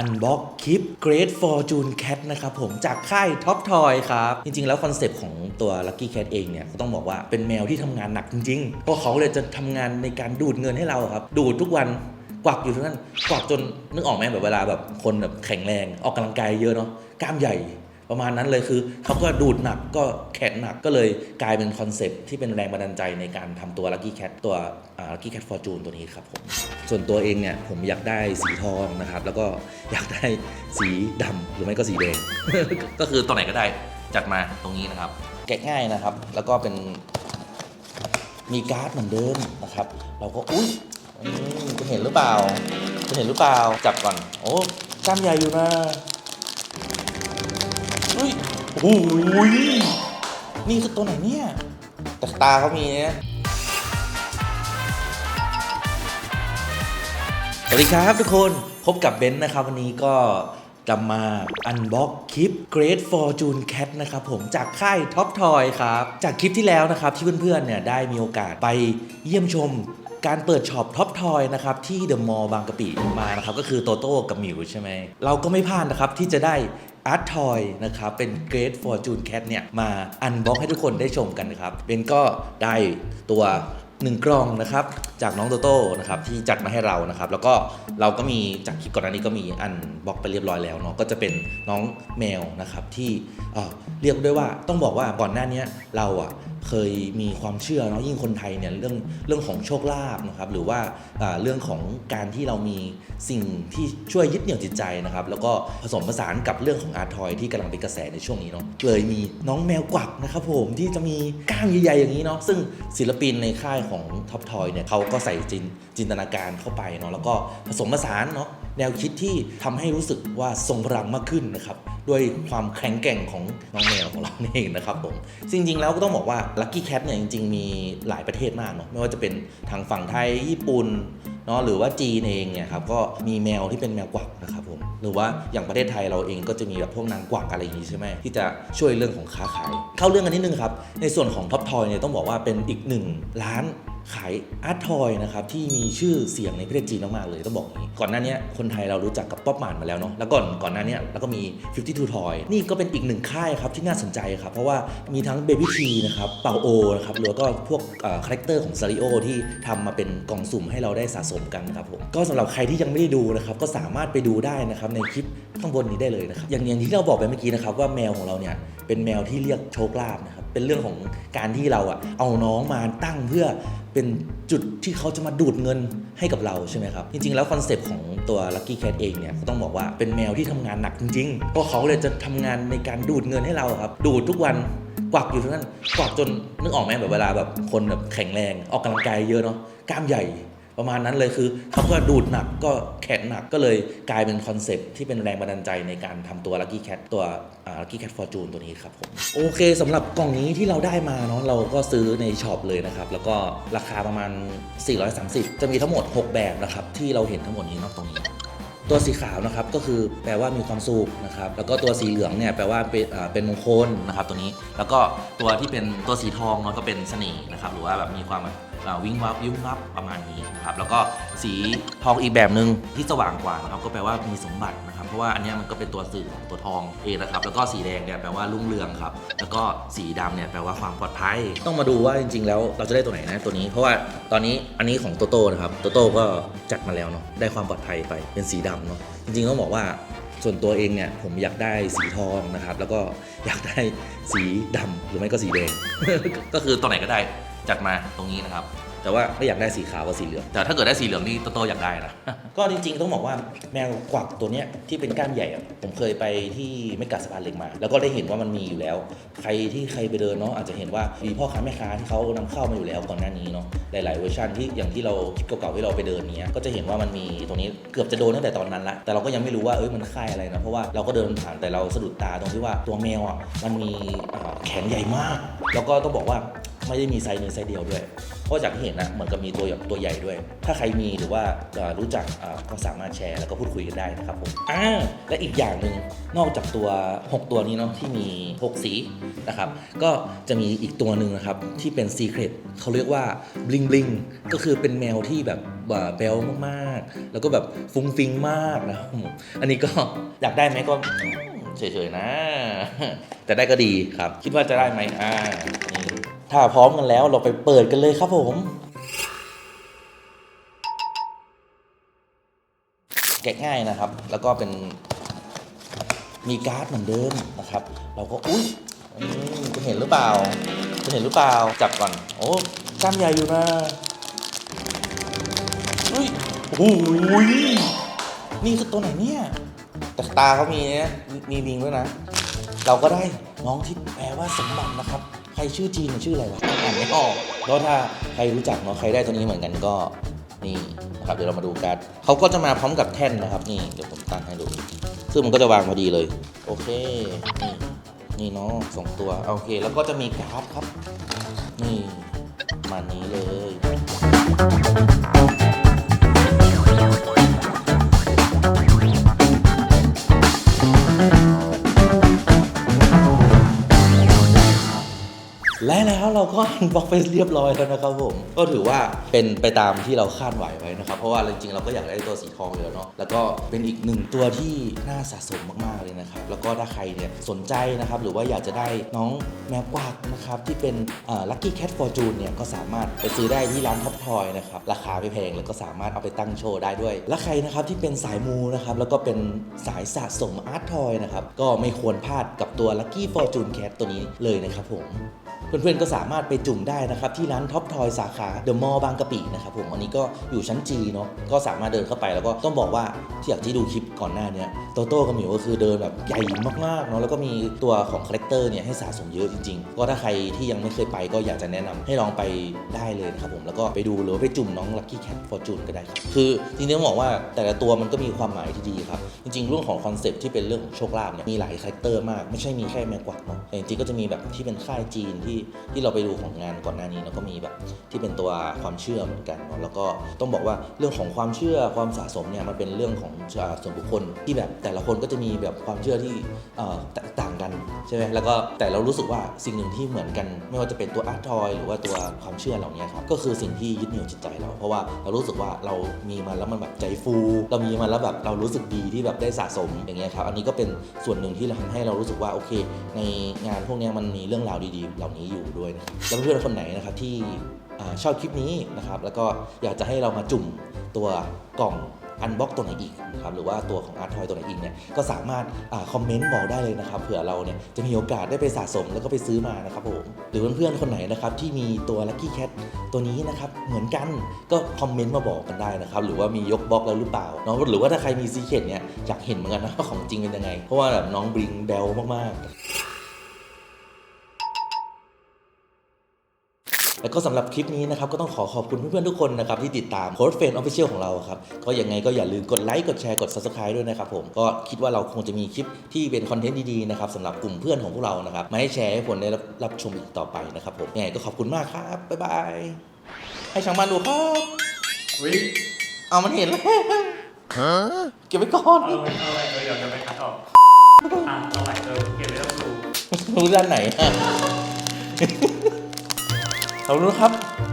อันบ็อกคลิป Great Fortune Cat นะครับผมจากค่าย Top Toy ครับ จริง ๆ แล้วคอนเซปต์ของตัว Lucky Cat เองเนี่ยก็ต้องบอกว่าเป็นแมวที่ทำงานหนักจริงๆ เพราะเขาเลยจะทำงานในการดูดเงินให้เราครับ ดูดทุกวันกวักอยู่ทั้งนั้นกวักจนนึกออกไหมแบบเวลาแบบคนแบบแข็งแรงออกกำลังกายเยอะเนาะกล้ามใหญ่ ประมาณนั้นเลยคือเขาก็ดูดหนักก็แขนหนักก็เลยกลายเป็นคอนเซปต์ที่เป็นแรงบันดาลใจในการทำตัว Lucky Cat ตัว Lucky Cat Fortune ตัวนี้ครับผมส่วนตัวเองเนี่ยผมอยากได้สีทองนะครับ แล้วก็อยากได้สีดำหรือไม่ก็สีแดงก็คือตัวไหนก็ได้จัดมาตรงนี้นะครับ แกะง่ายนะครับ แล้วก็เป็นมีการ์ดเหมือนเดิมนะครับ เราก็อุ้ยมจะเห็นหรือเปล่าจะเห็นหรือเปล่าจับก่อนโอ้กล้ามใหญ่อยู่นะ อุ้ยโอ้ยนี่คือตัวไหนเนี่ย แต่ตาเขามีนี่ยสวัสดีครับทุกคนพบกับเบนซ์นะครับ วันนี้ก็จะมาอันบ็อกคลิป Great Fortune Cat นะครับผมจากค่าย Top Toy ครับ จากคลิปที่แล้วนะครับที่เพื่อนๆเนี่ยได้มีโอกาสไปเยี่ยมชมการเปิดช็อป Top Toy นะครับที่เดอะมอลล์บางกะปิมานะครับก็คือโตโต้กับหมิวใช่ไหมเราก็ไม่พลาดนะครับที่จะได้อาร์ตทอยนะครับเป็น Great Fortune Cat เนี่ยมาอันบ็อกให้ทุกคนได้ชมกันนะครับเบนก็ได้ตัวหนึ่งกล่องนะครับจากน้องโตโต้นะครับที่จัดมาให้เรานะครับแล้วก็เราก็มีจากคลิปก่อนหน้านี้ก็มีอันบ็อกไปเรียบร้อยแล้วเนาะก็จะเป็นน้องแมวนะครับที่เออเรียกได้ว่าต้องบอกว่าก่อนหน้านี้เราอะเคยมีความเชื่อเนาะยิ่งคนไทยเนี่ยเรื่องเรื่องของโชคลาภนะครับหรือว่าเรื่องของการที่เรามีสิ่งที่ช่วยยึดเหนี่ยวจิตใจนะครับแล้วก็ผสมผสานกับเรื่องของอาร์ทอยที่กำลังเป็นกระแสในช่วงนี้เนาะเลยมีน้องแมวกวักนะครับผมที่จะมีก้ามใหญ่ๆอย่างนี้เนาะซึ่งศิลปินในค่ายของท็อปทอยเนี่ยเขาก็ใส่จินจินตนาการเข้าไปเนาะแล้วก็ผสมผสานเนาะ แนวคิดที่ทำให้รู้สึกว่าทรงพลังมากขึ้นนะครับด้วยความแข็งแกร่งของน้องแมวของเราเองนะครับผมจริงๆแล้วก็ต้องบอกว่า Lucky Cat เนี่ยจริง ๆ มีหลายประเทศมากเนาะไม่ว่าจะเป็นทางฝั่งไทยญี่ปุ่นเนาะหรือว่าจีนเองเนี่ยครับก็มีแมวที่เป็นแมวกวักนะครับผมหรือว่าอย่างประเทศไทยเราเองก็จะมีแบบพวกนางกวักอะไรอย่างนี้ใช่ไหมที่จะช่วยเรื่องของค้าขาย เข้าเรื่องกันนิดนึงครับในส่วนของท็อปทอยเนี่ยต้องบอกว่าเป็นอีกหนึ่งร้าน ขายอาร์ตทอยนะครับที่มีชื่อเสียงในประเทศจีนมากๆเลยต้องบอกงนี้ก่อนหน้านี้คนไทยเรารู้จักกับป๊อปมานมาแล้วเนาะแล้วก่อนก่อนหน้านี้แล้วก็มี 52 Toy นี่ก็เป็นอีกหนึ่งค่ายครับที่น่าสนใจครับ เพราะว่ามีทั้ง Baby T นะครับเป่าโอนะครับหรือว่าก็พวกคาแรคเตอร์ของซาริโอที่ทำมาเป็นกล่องสุ่มให้เราได้สะสมกันครับผมก็สำหรับใครที่ยังไม่ได้ดูนะครับก็สามารถไปดูได้นะครับในคลิปข้างบนนี้ได้เลยนะครับอย่างอย่างที่เราบอกไปเมื่อกี้นะครับว่าแมวของเราเนี่ยเป็นแมวที่เรียกโชคลาภนะครับเป็นเรื่องของการที่เราอะเอาน้องมาตั้งเพื่อเป็นจุดที่เขาจะมาดูดเงินให้กับเราใช่ไหมครับ จริง ๆ แล้วคอนเซปต์ของตัว Lucky Cat เองเนี่ยก็ต้องบอกว่าเป็นแมวที่ทำงานหนักจริงๆเพราะเขาเลยจะทำงานในการดูดเงินให้เราครับ ดูดทุกวันกวักอยู่ทั้งนั้นกวักจนนึกออกไหมแบบเวลาแบบคนแบบแข็งแรง ออกกำลังกายเยอะเนาะกล้ามใหญ่ ประมาณนั้นเลยคือเขาก็ดูดหนักก็แข็งหนักก็เลยกลายเป็นคอนเซปที่เป็นแรงบันดาลใจในการทำตัว Lucky Cat ตัว Lucky Cat Fortune ตัวนี้ครับผมโอเคสำหรับกล่องนี้ที่เราได้มาเนาะเราก็ซื้อในช็อปเลยนะครับ แล้วก็ราคาประมาณ 430 จะมีทั้งหมด 6 แบบนะครับ ที่เราเห็นทั้งหมดนี้นอกตรงนี้ ตัวสีขาวนะครับก็คือแปลว่ามีความสุขนะครับแล้วก็ตัวสีเหลืองเนี่ยแปลว่าเป็นอ่าเป็นมงคลนะครับตัวนี้แล้วก็ตัวที่เป็นตัวสีทองเนาะก็เป็นเสน่ห์นะครับหรือว่าแบบมีความแบบอ่าวิ่งวับยุ่งวับประมาณนี้นะครับแล้วก็สีทองอีกแบบหนึ่งที่สว่างกว่านะครับก็แปลว่ามีสมบัตินะครับ เพราะว่าอันเนี้ยมันก็เป็นตัวสื่อของตัวทองเองนะครับ แล้วก็สีแดงเนี่ยแปลว่ารุ่งเรืองครับ แล้วก็สีดำเนี่ยแปลว่าความปลอดภัย ต้องมาดูว่าจริง ๆ แล้วเราจะได้ตัวไหนนะตัวนี้ เพราะว่าตอนนี้อันนี้ของโตโต้นะครับ โตโต้ก็จัดมาแล้วเนาะ ได้ความปลอดภัยไป เป็นสีดำเนาะ จริงๆต้องบอกว่าส่วนตัวเองเนี่ยผมอยากได้สีทองนะครับ แล้วก็อยากได้สีดำหรือไม่ก็สีแดง ก็คือตัวไหนก็ได้จัดมาตรงนี้นะครับ แต่ว่าไม่อยากได้สีขาวกับสีเหลือง แต่ถ้าเกิดได้สีเหลืองนี่โตโต้อยากได้นะ ก็จริงๆต้องบอกว่าแมวกวักตัวเนี้ยที่เป็นก้านใหญ่อะผมเคยไปที่ไม่กัดสะพานเหล็กมา แล้วก็ได้เห็นว่ามันมีอยู่แล้ว ใครที่ใครไปเดินเนาะอาจจะเห็นว่ามีพ่อค้าแม่ค้าที่เขานำเข้ามาอยู่แล้วก่อนหน้านี้เนาะหลายๆเวอร์ชันที่อย่างที่เราคลิปเก่าๆที่เราไปเดินเนี้ยก็จะเห็นว่ามันมีตรงนี้เกือบจะโดนตั้งแต่ตอนนั้นละแต่เราก็ยังไม่รู้ว่าเอ้ยมันค่ายอะไรนะเพราะว่าเราก็เดินผ่านแต่เราสะดุดตาตรงที่ว่าตัวแมวอะมันมีอ่าแขนใหญ่มาก แล้วก็ต้องบอกว่า ไม่ได้มีไซส์เนื้ไซส์เดียวด้วย เพราะจากที่เห็นนะเหมือนกับมีตัวแบบตัวใหญ่ด้วย ถ้าใครมีหรือว่ารู้จักก็สามารถแชร์แล้วก็พูดคุยกันได้นะครับผมอ่าและอีกอย่างหนึ่งนอกจากตัว 6 ตัวนี้เนาะที่มี 6 สีนะครับก็จะมีอีกตัวหนึ่งนะครับที่เป็นซีเครตเขาเรียกว่าบลิงบลิงก็คือเป็นแมวที่แบบอ่าเบลมากๆ แล้วก็แบบฟุ้งฟิงมากนะผมอันนี้ก็อยากได้ไหมก็เฉยๆนะ แต่ได้ก็ดีครับ คิดว่าจะได้ไหมอ่านี่ ถ้าพร้อมกันแล้วเราไปเปิดกันเลยครับผม แกะง่ายนะครับ แล้วก็เป็นมีการ์ดเหมือนเดิมนะครับ เราก็อุ้ยอืมคุณเห็นหรือเปล่าคุณเห็นหรือเปล่าจับก่อนโอ้กล้ามใหญ่อยู่นะอุ้ยโอ้ยนี่คือตัวไหนเนี่ยแต่ตาเขามีนะมีวิงด้วยนะ เราก็ได้น้องที่แปลว่าสมบัตินะครับ ครชื่อจีนชื่ออะไรวะอ่านไม่ออกแล้วถ้าใครรู้จักเนาะใครได้ตัวนี้เหมือนกันก็นี่นะครับเดี๋ยวเรามาดูกันเขาก็จะมาพร้อมกับแท่นนะครับ นี่เดี๋ยวผมตั้งให้ดู ซึ่งมันก็จะวางพอดีเลย โอเค นี่นี่เนาะสองตัวโอเค แล้วก็จะมีการ์ดครับ นี่มานี้เลย และแล้วเราก็อันบ็อกไปเรียบร้อยแล้วนะครับผม ก็ถือว่าเป็นไปตามที่เราคาดหวังไว้นะครับ เพราะว่าจริงๆเราก็อยากได้ตัวสีทองอยู่แล้วเนาะ แล้วก็เป็นอีกหนึ่งตัวที่น่าสะสมมากๆเลยนะครับ แล้วก็ถ้าใครเนี่ยสนใจนะครับ หรือว่าอยากจะได้น้องแมวกวากนะครับที่เป็นลัคกี้แคทฟอร์จูนเนี่ยก็สามารถไปซื้อได้ที่ร้านท็อปทอยนะครับ ราคาไม่แพงแล้วก็สามารถเอาไปตั้งโชว์ได้ด้วย และใครนะครับที่เป็นสายมูนะครับ แล้วก็เป็นสายสะสมอาร์ตทอยนะครับ ก็ไม่ควรพลาดกับตัว Lucky Fortune Cat ตัวนี้เลยนะครับผม เพื่อนๆก็สามารถไปจุ่มได้นะครับ ที่ร้านท็อปทอยสาขาเดอะมอลล์บางกะปินะครับผมอันนี้ก็อยู่ชั้นจีเนาะก็สามารถเดินเข้าไปแล้วก็ต้องบอกว่าที่อย่างที่ดูคลิปก่อนหน้านี้โตโต้กับหมิวก็คือเดินแบบใหญ่มากๆเนาะแล้วก็มีตัวของคาแรคเตอร์เนี่ยให้สะสมเยอะจริงๆ ก็ถ้าใครที่ยังไม่เคยไปก็อยากจะแนะนำให้ลองไปได้เลยนะครับผมแล้วก็ไปดูหรือไปจุ่มน้องลัคกี้แคทฟอร์จูนก็ได้ครับคือจริงๆต้องบอกว่าแต่ละตัวมันก็มีความหมายที่ดีครับจริงๆเรื่องของคอนเซปต์ที่เป็นเรื่องของโชคลาภเนี่ยมีหลายคาแรคเตอร์มากไม่ใช่มีแค่แมงกวักเนาะแต่จริงๆก็จะมีแบบที่เป็นค่ายจีนทที่เราไปดูของงานก่อนหน้านี้แล้วก็มีแบบที่เป็นตัวความเชื่อเหมือนกันเนาะแล้วก็ต้องบอกว่าเรื่องของความเชื่อความสะสมเนี่ยมันเป็นเรื่องของส่วนบุคคลที่แบบแต่ละคนก็จะมีแบบความเชื่อที่ต่างกันใช่ไหมแล้วก็แต่เรารู้สึกว่าสิ่งหนึ่งที่เหมือนกัน ไม่ว่าจะเป็นตัวอาร์ตทอยหรือว่าตัวความเชื่อเหล่านี้ครับก็คือสิ่งที่ยึดเหนี่ยวจิตใจเรา เพราะว่าเรารู้สึกว่าเรามีมันแล้วมันแบบใจฟู เรามีมันแล้วแบบเรารู้สึกดีที่แบบได้สะสมอย่างเงี้ยครับอันนี้ก็เป็นส่วนหนึ่งที่เราทำให้เรารู้สึกว่าโอเค ในงานพวกนี้มันมีเรื่องราวดีๆเหล่านี้อยู่ด้วยนะครับแล้วเพื่อนๆคนไหนนะครับที่อชอบคลิปนี้นะครับแล้วก็อยากจะให้เรามาจุ่มตัวกล่องอันบ็อกตัวไหนอีกนะครับหรือว่าตัวของอาร์ทอยตัวไหนอีกเนี่ยก็สามารถอคอมเมนต์บอกได้เลยนะครับเผื่อเราเนี่ยจะมีโอกาสได้ไปสะสมแล้วก็ไปซื้อมานะครับผมหรือเพื่อนๆคนไหนนะครับที่มีตัว Lucky Cat ตัวนี้นะครับเหมือนกันก็คอมเมนต์มาบอกกันได้นะครับหรือว่ามียกบล็อกแล้วหรือเปล่าเนาะหรือว่าถ้าใครมีซีเคทเนี่ยอยากเห็นเหมือนกันนะว่าของจริงเป็นยังไง เพราะว่าแบบน้องบลิงเบลมากๆ แล้วก็สำหรับคลิปนี้นะครับก็ต้องขอขอบคุณเพื่อนๆทุกคนนะครับที่ติดตามโค้ดเฟนออฟฟิเชียลของเราครับก็ยังไงก็อย่าลืมกดไลค์กดแชร์กด subscribe ด้วยนะครับผมก็คิดว่าเราคงจะมีคลิปที่เป็นคอนเทนต์ดีๆนะครับสำหรับกลุ่มเพื่อนของพวกเรานะครับมาให้แชร์ให้คนได้รับรับชมอีกต่อไปนะครับผมยังไงก็ขอบคุณมากครับบ๊ายบายให้ช่างมันดูครับวิเอามันเห็นแล้วเก็บไว้ก่อนเอาไว้เอาไว้เออเดี๋ยวจะไปคัดออกอะเอาใหม่เออเก็บไว้ต้องดูรู้ด้านไหน อะขอบคุณครับ